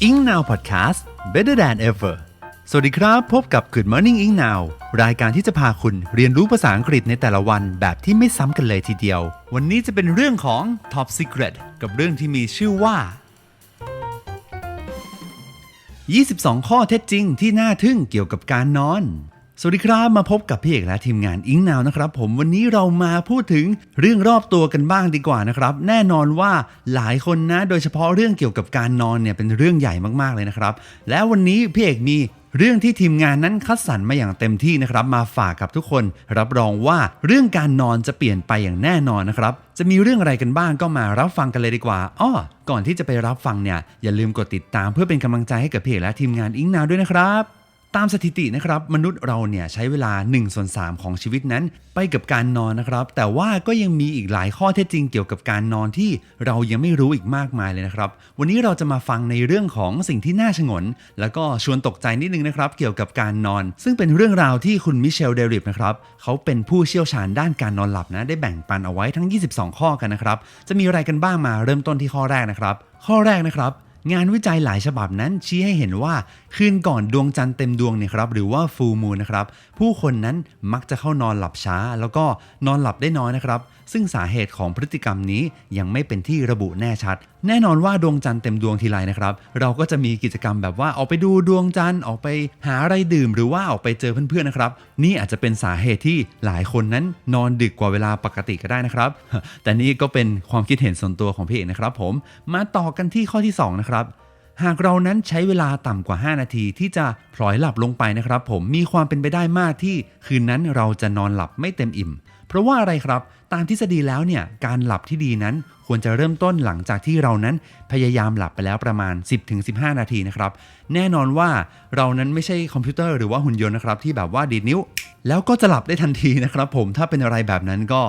Ing Now Podcast Better than ever สวัสดีครับ พบกับ Good Morning Ing Now รายการที่จะพาคุณเรียนรู้ภาษาอังกฤษในแต่ละวันแบบที่ไม่ซ้ำกันเลยทีเดียว วันนี้จะเป็นเรื่องของ Top Secret กับเรื่องที่มีชื่อว่า 22 ข้อเท็จจริงที่น่าทึ่งเกี่ยวกับการนอน สวัสดีครับมาพบกับพี่เอกและทีมงานอิงนาวนะครับผมวันนี้เรามาพูดถึงเรื่องรอบตัวกันบ้างดีกว่านะครับ แน่นอนว่าหลายคนนะ โดยเฉพาะเรื่องเกี่ยวกับการนอนเนี่ยเป็นเรื่องใหญ่มากๆเลยนะครับ และวันนี้พี่เอกมีเรื่องที่ทีมงานนั้นคัดสรรมาอย่างเต็มที่นะครับมาฝากกับทุกคน รับรองว่าเรื่องการนอนจะเปลี่ยนไปอย่างแน่นอนนะครับ จะมีเรื่องอะไรกันบ้างก็มารับฟังกันเลยดีกว่าอ้อก่อนที่จะไปรับฟังเนี่ยอย่าลืมกดติดตามเพื่อเป็นกำลังใจให้กับพี่เอกและทีมงานอิงนาวด้วยนะครับ ตามสถิตินะครับมนุษย์เราเนี่ยใช้เวลา1ส่วน3ของชีวิตนั้น ไปกับการนอนนะครับ แต่ว่าก็ยังมีอีกหลายข้อเท็จจริงเกี่ยวกับการนอนที่เรายังไม่รู้อีกมากมายเลยนะครับ วันนี้เราจะมาฟังในเรื่องของสิ่งที่น่าชงน แล้วก็ชวนตกใจนิดนึงนะครับ เกี่ยวกับการนอน ซึ่งเป็นเรื่องราวที่คุณมิเชลเดริฟนะครับเขาเป็นผู้เชี่ยวชาญด้านการนอนหลับนะได้แบ่งปันเอาไว้ทั้ง 22 ข้อกันนะครับจะมีอะไรกันบ้างมาเริ่มต้นที่ข้อแรกนะครับข้อแรกนะครับ งานวิจัยหลายฉบับนั้นชี้ให้เห็นว่า คืนก่อนดวงจันทร์เต็มดวงเนี่ยครับหรือว่าฟูมูนนะครับ ผู้คนนั้นมักจะเข้านอนหลับช้า แล้วก็นอนหลับได้น้อยนะครับ ซึ่งสาเหตุของพฤติกรรมนี้ยังไม่เป็นที่ระบุแน่ชัด แน่นอนว่าดวงจันทร์เต็มดวงทีไรนะครับ เราก็จะมีกิจกรรมแบบว่าออกไปดูดวงจันทร์ออกไปหาอะไรดื่ม หรือว่าออกไปเจอเพื่อนๆนะครับ นี่อาจจะเป็นสาเหตุที่หลายคนนั้นนอนดึกกว่าเวลาปกติก็ได้นะครับ แต่นี่ก็เป็นความคิดเห็นส่วนตัวของพี่เอกนะครับ ผมมาต่อกันที่ข้อที่สองนะครับหากเรานั้นใช้เวลาต่ำกว่า 5 นาทีที่จะพลอยหลับลงไปนะครับ ผมมีความเป็นไปได้มากที่คืนนั้นเราจะนอนหลับไม่เต็มอิ่ม ราะว่าอะไรครับ ตามทฤษฎีแล้วเนี่ยการหลับที่ดีนั้นควรจะเริ่มต้นหลังจากที่เรานั้นพยายามหลับไปแล้วประมาณ 10-15 นาทีนะครับ แน่นอนว่าเรานั้นไม่ใช่คอมพิวเตอร์หรือว่าหุ่นยนต์นะครับที่แบบว่าดีดนิ้ว แล้วก็จะหลับได้ทันทีนะครับ ผมถ้าเป็นอะไรแบบนั้นก็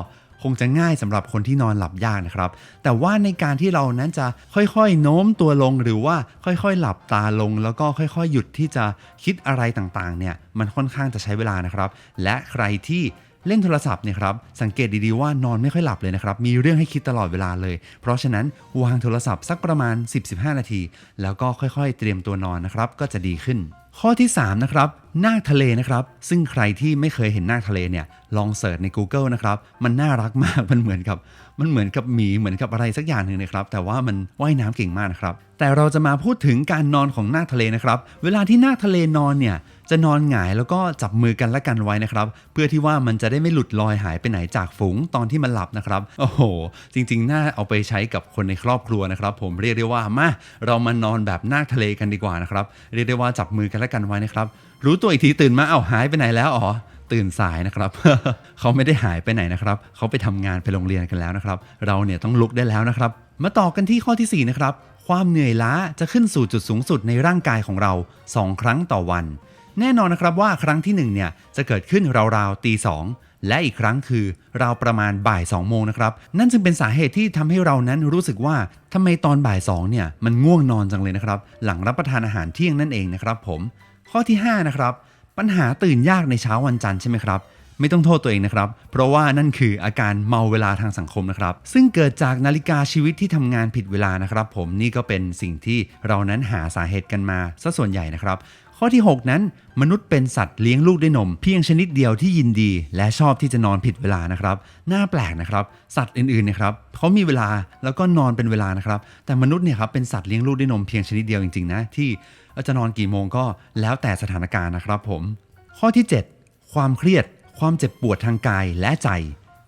คงจะง่ายสำหรับคนที่นอนหลับยากนะครับ แต่ว่าในการที่เรานั้นจะค่อยๆ โน้มตัวลงหรือว่าค่อยๆ หลับตาลง แล้วก็ค่อยๆ หยุดที่จะคิดอะไรต่างๆ เนี่ย มันค่อนข้างจะใช้เวลานะครับ และใครที่ เล่นโทรศัพท์เนี่ยครับสังเกตดีๆว่านอนไม่ค่อยหลับเลยนะครับมีเรื่องให้คิดตลอดเวลาเลย เพราะฉะนั้นวางโทรศัพท์สักประมาณ 10-15 นาที แล้วก็ค่อยๆ เตรียมตัวนอนนะครับก็จะดีขึ้น ข้อที่3นะครับนาคทะเลนะครับ ซึ่งใครที่ไม่เคยเห็นนาคทะเลเนี่ยลองเสิร์ชใน Google นะครับมันน่ารักมากมันเหมือนกับ มันเหมือนกับหมีเหมือนกับอะไรสักอย่างหนึ่งนะครับ แต่ว่ามันว่ายน้ำเก่งมากนะครับแต่เราจะมาพูดถึงการนอนของนาคทะเลนะครับ เวลาที่นาคทะเลนอนเนี่ย จะนอนหงายแล้วก็จับมือกันและกันไว้นะครับ เพื่อที่ว่ามันจะได้ไม่หลุดลอยหายไปไหนจากฝูงตอนที่มันหลับนะครับ โอ้โห จริงๆ น่าเอาไปใช้กับคนในครอบครัวนะครับ ผมเรียกได้ว่ามาเรามานอนแบบนาคทะเลกันดีกว่านะครับ เรียกได้ว่าจับมือกันและกันไว้นะครับ รู้ตัวอีกทีตื่นมาเอ้าหายไปไหนแล้วอ๋อตื่นสายนะครับ เขาไม่ได้หายไปไหนนะครับ เขาไปทำงานไปโรงเรียนกันแล้วนะครับ เราเนี่ยต้องลุกได้แล้วนะครับ มาต่อกันที่ข้อทีสี่4นะครับ ความเหนื่อยล้าจะขึ้นสู่จุดสูงสุดในร่างกายของเรา 2 ครั้งต่อวัน แน่นอนนะครับว่าครั้งที่1เนี่ยจะเกิดขึ้นราวๆตีสองและอีกครั้งคือราวประมาณบ่าย2โมงนะครับ นั่นจึงเป็นสาเหตุที่ทำให้เรานั้นรู้สึกว่าทำไมตอนบ่าย2เนี่ยมันง่วงนอนจังเลยนะครับ หลังรับประทานอาหารเที่ยงนั่นเองนะครับผม ข้อที่5นะครับปัญหาตื่นยากในเช้าวันจันทร์ใช่ไหมครับไม่ต้องโทษตัวเองนะครับ เพราะว่านั่นคืออาการเมาเวลาทางสังคมนะครับ ซึ่งเกิดจากนาฬิกาชีวิตที่ทำงานผิดเวลานะครับ ผมนี่ก็เป็นสิ่งที่เรานั้นหาสาเหตุกันมาซะส่วนใหญ่นะครับ ข้อที่ 6 นั้น มนุษย์เป็นสัตว์เลี้ยงลูกด้วยนม เพียงชนิดเดียวที่ยินดี และชอบที่จะนอนผิดเวลานะครับน่าแปลกนะครับ สัตว์อื่นๆนะครับเขามีเวลาแล้วก็นอนเป็นเวลานะครับ แต่มนุษย์เนี่ยครับเป็นสัตว์เลี้ยงลูกด้วยนมเพียงชนิดเดียวจริงๆนะที่จะนอนกี่โมงก็แล้วแต่สถานการณ์นะครับผม ข้อที่ 7 ความเครียด ความเจ็บปวดทางกายและใจ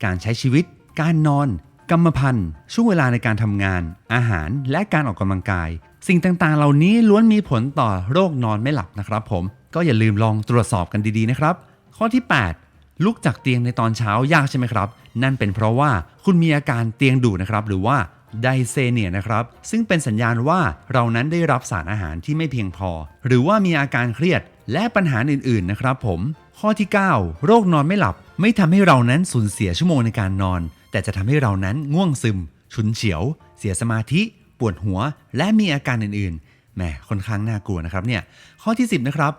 การใช้ชีวิต การนอน กรรมพันธุ์ช่วงเวลาในการทำงาน อาหารและการออกกำลังกาย สิ่งต่างๆ เหล่านี้ล้วนมีผลต่อโรคนอนไม่หลับนะครับผม ก็อย่าลืมลองตรวจสอบกันดีๆนะครับ ข้อที่ 8 ลุกจากเตียงในตอนเช้ายากใช่ไหมครับ นั่นเป็นเพราะว่าคุณมีอาการเตียงดูนะครับ หรือว่าไดเซเนียนะครับ ซึ่งเป็นสัญญาณว่าเรานั้นได้รับสารอาหารที่ไม่เพียงพอ หรือว่ามีอาการเครียดและปัญหาอื่นๆนะครับผม ข้อที่ 9 โรคนอนไม่หลับ ไม่ทำให้เรานั้นสูญเสียชั่วโมงในการนอน แต่จะทำให้เรานั้นง่วงซึม ฉุนเฉียว เสียสมาธิ ปวดหัว และมีอาการอื่นๆแหมค่อนข้างน่ากลัวนะครับเนี่ยข้อที่ 10 นะครับ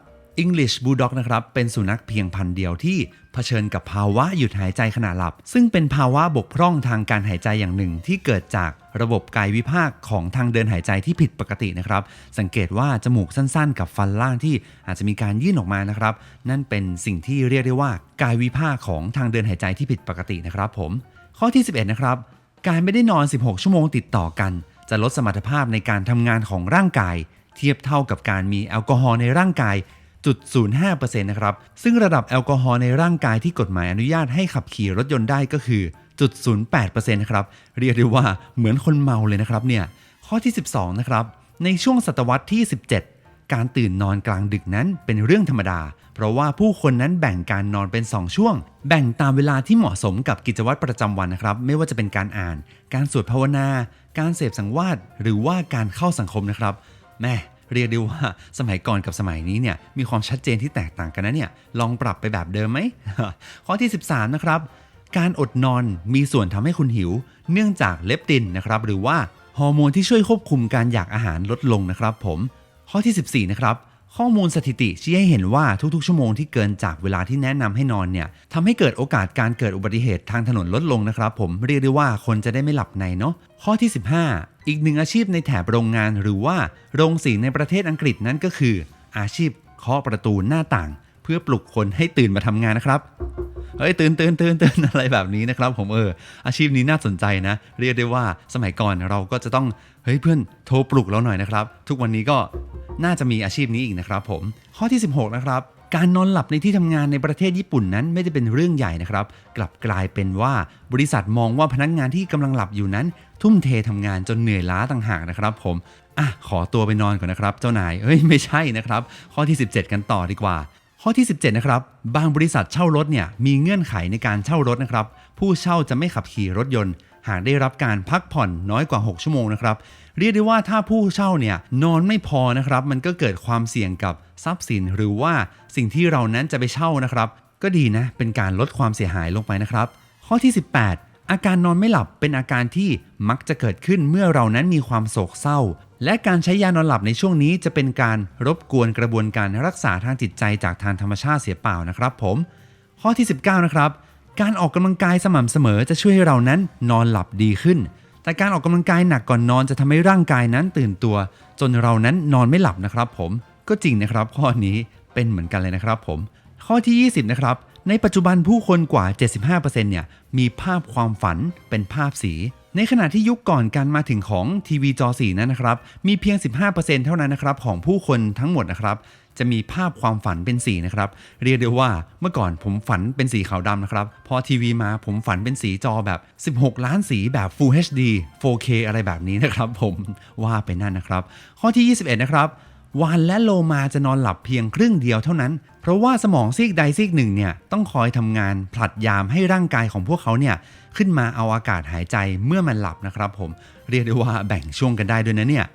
English Bulldog นะครับ เป็นสุนัขเพียงพันเดียวที่เผชิญกับภาวะหยุดหายใจขณะหลับ ซึ่งเป็นภาวะบกพร่องทางการหายใจอย่างหนึ่งที่เกิดจากระบบกายวิภาคของทางเดินหายใจที่ผิดปกตินะครับ สังเกตว่าจมูกสั้นๆ กับฟันล่างที่อาจจะมีการยื่นออกมานะครับ นั่นเป็นสิ่งที่เรียกได้ว่ากายวิภาคของทางเดินหายใจที่ผิดปกตินะครับผม ข้อที่ 11 นะครับ การไม่ได้นอน 16 ชั่วโมงติดต่อกัน จะลดสมรรถภาพในการทำงานของร่างกาย เทียบเท่ากับการมีแอลกอฮอล์ในร่างกายจุด05%นะครับ ซึ่งระดับแอลกอฮอล์ในร่างกายที่กฎหมายอนุญาตให้ขับขี่รถยนต์ได้ก็คือจุด08%นะครับ เรียกได้ว่าเหมือนคนเมาเลยนะครับเนี่ย ข้อที่ 12 นะครับ ในช่วงศตวรรษที่ 17 การตื่นนอนกลางดึกนั้นเป็นเรื่องธรรมดา เพราะว่าผู้คนนั้นแบ่งการนอนเป็น 2 ช่วง แบ่งตามเวลาที่เหมาะสมกับกิจวัตรประจำวันนะครับ ไม่ว่าจะเป็นการอ่าน การสวดภาวนา การเสพสังวาสหรือว่าการเข้าสังคมนะครับแม่เรียกได้ว่าสมัยก่อนกับสมัยนี้เนี่ยมีความชัดเจนที่แตกต่างกันนะเนี่ยลองปรับไปแบบเดิมไหมข้อที่ 13 นะครับ การอดนอนมีส่วนทำให้คุณหิว เนื่องจากเลปตินนะครับหรือว่าฮอร์โมนที่ช่วยควบคุมการอยากอาหารลดลงนะครับ ผม ข้อที่ 14 นะครับ ข้อมูลสถิติชี้ให้เห็นว่าทุกๆ ชั่วโมงที่เกินจากเวลาที่แนะนำให้นอนเนี่ยทำให้เกิดโอกาสการเกิดอุบัติเหตุทางถนนลดลงนะครับ ผมเรียกได้ว่าคนจะได้ไม่หลับในเนาะข้อที่ 15 อีกหนึ่งอาชีพในแถบโรงงานหรือว่าโรงสีในประเทศอังกฤษนั่นก็คือ อาชีพเคาะประตูหน้าต่าง เพื่อปลุกคนให้ตื่นมาทำงานนะครับเฮ้ยตื่นตื่นตื่นตื่นอะไรแบบนี้นะครับผมเอออาชีพนี้น่าสนใจนะ เรียกได้ว่าสมัยก่อนเราก็จะต้องเฮ้ยเพื่อนโทรปลุกเราหน่อยนะครับ ทุกวันนี้ก็ น่าจะมีอาชีพนี้อีกนะครับผม ข้อที่ 16 นะครับ การนอนหลับในที่ทำงานในประเทศญี่ปุ่นนั้นไม่ได้เป็นเรื่องใหญ่นะครับ กลับกลายเป็นว่าบริษัทมองว่าพนักงานที่กำลังหลับอยู่นั้น ทุ่มเททำงานจนเหนื่อยล้าต่างหากนะครับ ผมอะขอตัวไปนอนก่อนนะครับ เจ้านายเอ้ยไม่ใช่นะครับ ข้อที่ 17 กันต่อดีกว่าข้อที่ 17 นะครับ บางบริษัทเช่ารถเนี่ยมีเงื่อนไขในการเช่ารถนะครับ ผู้เช่าจะไม่ขับขี่รถยนต์ หากได้รับการพักผ่อนน้อยกว่า 6 ชั่วโมงนะครับ เรียกได้ว่าถ้าผู้เช่าเนี่ยนอนไม่พอนะครับ มันก็เกิดความเสี่ยงกับทรัพย์สิน หรือว่าสิ่งที่เรานั้นจะไปเช่านะครับ ก็ดีนะ เป็นการลดความเสียหายลงไปนะครับ ข้อที่ 18 อาการนอนไม่หลับเป็นอาการที่มักจะเกิดขึ้นเมื่อเรานั้นมีความโศกเศร้า และการใช้ยานอนหลับในช่วงนี้จะเป็นการรบกวนกระบวนการรักษาทางจิตใจจากทางธรรมชาติเสียเปล่านะครับ ผม ข้อที่ 19 นะครับ การออกกำลังกายสม่ำเสมอจะช่วยให้เรานั้นนอนหลับดีขึ้น แต่การออกกำลังกายหนักก่อนนอนจะทำให้ร่างกายนั้นตื่นตัว จนเรานั้นนอนไม่หลับนะครับผมก็จริงนะครับ ข้อนี้เป็นเหมือนกันเลยนะครับผม ข้อที่ 20 นะครับ ในปัจจุบันผู้คนกว่า 75%เนี่ยมีภาพความฝันเป็นภาพสี ในขณะที่ยุคก่อนการมาถึงของทีวีจอสีนั้นนะครับ มีเพียง 15%เท่านั้นนะครับของผู้คนทั้งหมดนะครับ จะมีภาพความฝันเป็นสีนะครับ เรียกได้ว่าเมื่อก่อนผมฝันเป็นสีขาวดำนะครับ พอทีวีมาผมฝันเป็นสีจอแบบ 16 ล้านสีแบบ Full HD 4K อะไรแบบนี้นะครับผมว่าไปนั่นนะครับ ข้อที่ 21 นะครับวานและโลมาจะนอนหลับเพียงครึ่งเดียวเท่านั้น เพราะว่าสมองซีกใดซีกหนึ่งเนี่ยต้องคอยทำงานผลัดยามให้ร่างกายของพวกเขาเนี่ยขึ้นมาเอาอากาศหายใจเมื่อมันหลับนะครับ ผมเรียกได้ว่าแบ่งช่วงกันได้ด้วยนะเนี่ย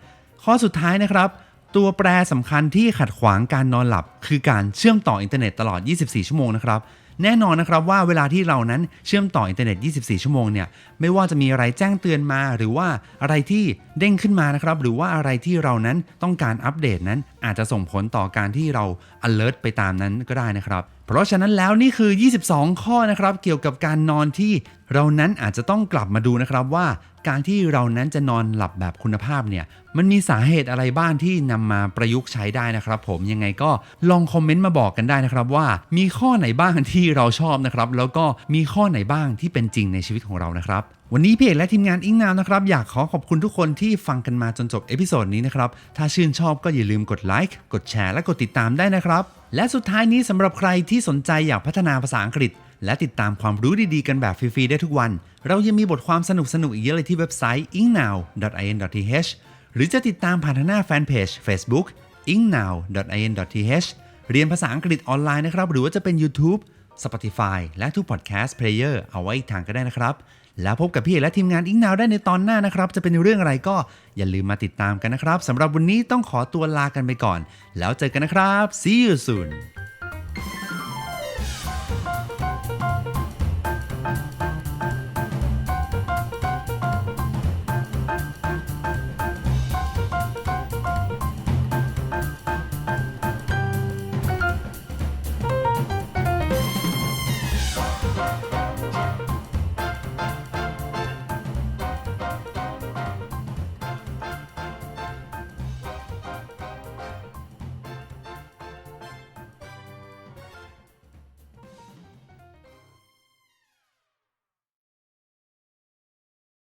ข้อสุดท้ายนะครับ ตัวแปรสำคัญที่ขัดขวางการนอนหลับ คือการเชื่อมต่ออินเทอร์เน็ตตลอด 24 ชั่วโมงนะครับแน่นอนนะครับว่าเวลาที่เรานั้นเชื่อมต่ออินเทอร์เน็ต 24 ชั่วโมงเนี่ยไม่ว่าจะมีอะไรแจ้งเตือนมา หรือว่าอะไรที่เด้งขึ้นมานะครับหรือว่าอะไรที่เรานั้นต้องการอัปเดตนั้นอาจจะส่งผลต่อการที่เรา alert ไปตามนั้นก็ได้นะครับเพราะฉะนั้นแล้วนี่คือ 22 ข้อนะครับเกี่ยวกับการนอนที่เรานั้นอาจจะต้องกลับมาดูนะครับว่า การที่เรานั้นจะนอนหลับแบบคุณภาพเนี่ยมันมีสาเหตุอะไรบ้างที่นำมาประยุกต์ใช้ได้นะครับ ผมยังไงก็ลองคอมเมนต์มาบอกกันได้นะครับว่า มีข้อไหนบ้างที่เราชอบนะครับแล้วก็มีข้อไหนบ้างที่เป็นจริงในชีวิตของเรานะครับ วันนี้พี่เอกและทีมงานอิงนาวนะครับ อยากขอขอบคุณทุกคนที่ฟังกันมาจนจบเอพิโซดนี้นะครับ ถ้าชื่นชอบก็อย่าลืมกดไลค์กดแชร์และกดติดตามได้นะครับ และสุดท้ายนี้สำหรับใครที่สนใจอยากพัฒนาภาษาอังกฤษ และติดตามความรู้ดีๆกันแบบฟรีๆได้ทุกวัน เรายังมีบทความสนุกๆอีกเยอะเลยที่เว็บไซต์ ingnow.in.th หรือจะติดตามผ่านทางหน้าแฟนเพจ Facebook ingnow.in.th เรียนภาษาอังกฤษออนไลน์นะครับ หรือว่าจะเป็น YouTube Spotify และทุก podcast player เอาไว้อีกทางก็ได้นะครับ แล้วพบกับพี่และทีมงานอิงนาวได้ในตอนหน้านะครับ จะเป็นเรื่องอะไรก็อย่าลืมมาติดตามกันนะครับสำหรับวันนี้ต้องขอตัวลากันไปก่อน แล้วเจอกันนะครับ see you soon Bye.